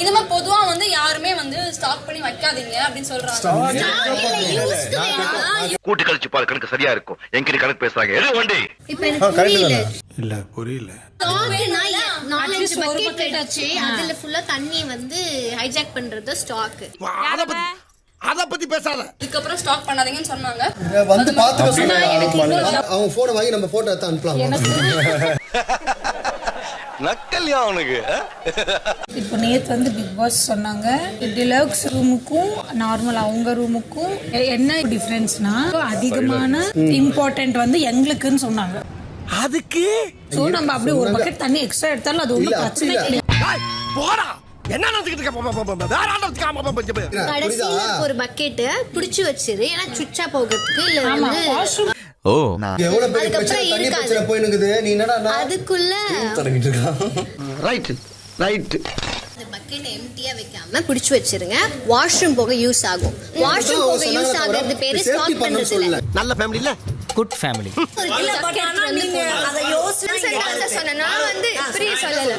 இது மாதிரி பொதுவா வந்து யாருமே வந்து ஸ்டாக் பண்ணி வைக்காதீங்க அப்படின்னு சொல்றாங்க. கூட்டு கழிச்சு பாரு கணக்கு சரியா இருக்கும். எங்கிட்ட கணக்கு பேசுறாங்க. எது வண்டி? இப்ப எனக்கு புரியல. இல்ல புரியல. நாலஞ்சு பக்கெட் அதுல ஃபுல்லா தண்ணி வந்து ஹைஜாக் பண்றது ஸ்டாக் அத பத்தி அத பத்தி பேசாத. இதுக்கப்புறம் ஸ்டாக் பண்ணாதீங்கன்னு சொன்னாங்க. வந்து பாத்துக்க சொன்னா அவங்க போனை வாங்கி நம்ம போட்டோ எடுத்து அனுப்பலாம்? நக்கல்யா அவனுக்கு இப்போ நேத்து வந்து பிக் பாஸ் சொன்னாங்க டிலக்ஸ் ரூமுக்கும் நார்மல் அவங்க ரூமுக்கும் என்ன டிஃபரன்ஸ்னா அதிகமான இம்பார்ட்டன்ட் வந்து எங்களுக்குன்னு சொன்னாங்க. அதுக்கு? சோ நம்ம அப்படியே ஒரு பக்கெட் தண்ணி எக்ஸ்ட்ரா எடுத்தாலும் அது ஒன்றும் அப்படி பிரச்சனை இல்ல. போடா! என்ன நினைச்சுக்கிட்டு ஒரு பக்கெட் புடிச்சு வச்சிரு. ஏன்னா சுச்சா போகிறதுக்கு இல்ல ஓ. எவ்வளவு பெரிய அதுக்கப்புறம் பிரச்சனை தண்ணி இருக்காது. பிரச்சனை போயினுக்குது நீ என்னடா நான் அதுக்குள்ள தொடங்கிட்டு இருக்கான் ரைட் ரைட் அந்த பக்கெட் எம்டியா வைக்காம பிடிச்சு வச்சிருங்க. வாஷ்ரூம் போக யூஸ் ஆகும். வாஷ்ரூம் போக யூஸ் ஆகுறது பேரு ஸ்டாக் பண்றது இல்ல நல்ல ஃபேமிலி இல்ல? குட் ஃபேமிலி நான் வந்து இப்படி சொல்லல.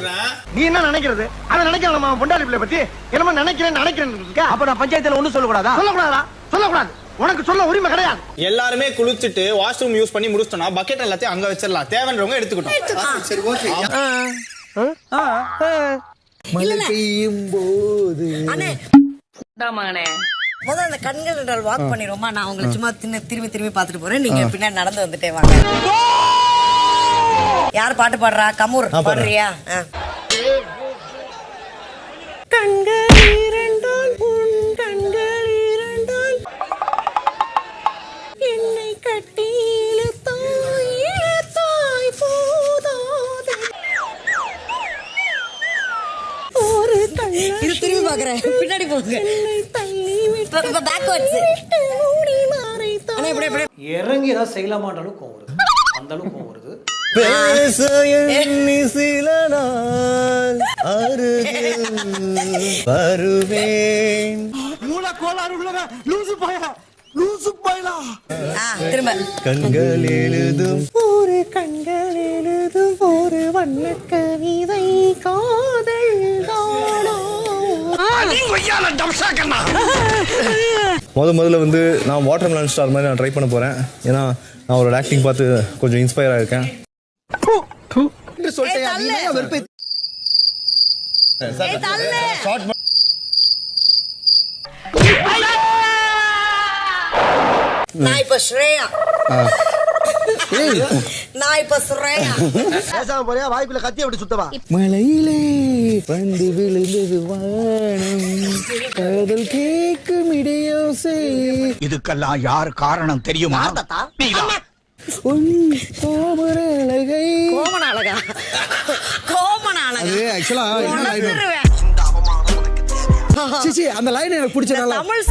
நீ என்ன நினைக்கிறது? அத நினைக்கிறேன் நம்ம பொண்டாடி பிள்ளை பத்தி. என்னமோ நினைக்கிறேன் நினைக்கிறேன் இருக்கா? அப்ப நான் பஞ்சாயத்துல ஒண்ணும் சொல்லக்கூடாதா? சொல்லக்கூடாதா சொல்லக்கூடாது. உனக்கு சொல்ல உரிமை கிடையாது. எல்லாருமே குளிச்சுட்டு வாஷ்ரூம் யூஸ் பண்ணி முடிச்சிட்டோம்னா பக்கெட் எல்லாத்தையும் அங்க வச்சிடலாம். தேவைன்றவங்க எடுத்துக்கிட்டோம். சரி ஓகே பெய்யும் போது முதல்ல அந்த கண்கள் வாக் பண்ணிடுவோமா நான் உங்களை சும்மா தின்ன திரும்பி திரும்பி பார்த்துட்டு போறேன். நீங்க பின்னாடி நடந்து வந்துட்டே வாங்க. யார் பாட்டு பாடுறா? கமூர் பாடுறியா. கண்கள் திரும்பி பாக்குறேன் பின்னாடி போங்க. இறங்கி ஏதாவது செய்யலாமான்ற அளவுக்கு கோவம் வருது. அந்த அளவுக்கு கோவம் வருது. பேச எண்ணி சில நாள் அருகில் வருவேன். மூல கோளாறு உள்ளவன் லூசு பாயா லூசு பாயலா. ஆ திரும்ப. கண்கள் எழுதும். ஒரு கண்கள் எழுதும் ஒரு வண்ண கவிதை காதல் முத முதல்ல வந்து நான் வாட்டர் மெலன் ஸ்டார் மாதிரி நான் ட்ரை பண்ண போறேன். ஏன்னா நான் அவரோட ஆக்டிங் பார்த்து கொஞ்சம் இன்ஸ்பயர் ஆயிருக்கேன். நான் இப்ப ஸ்ரேயா. நான் இப்ப ஸ்ரேயா பேசாம போறியா? வாய்ப்புல கத்தி அப்படி சுத்தவா? மலையிலே வந்து விழுந்தது வானம். காதல் கேட்கும் இடையோசை. இதுக்கெல்லாம் யார் காரணம் தெரியுமா? உன் கோபுர அழகை. கோமன அழகா? கோமன அழகா? அது ஆக்சுவலா அந்த லைன் எனக்கு பிடிச்சனால தமிழ்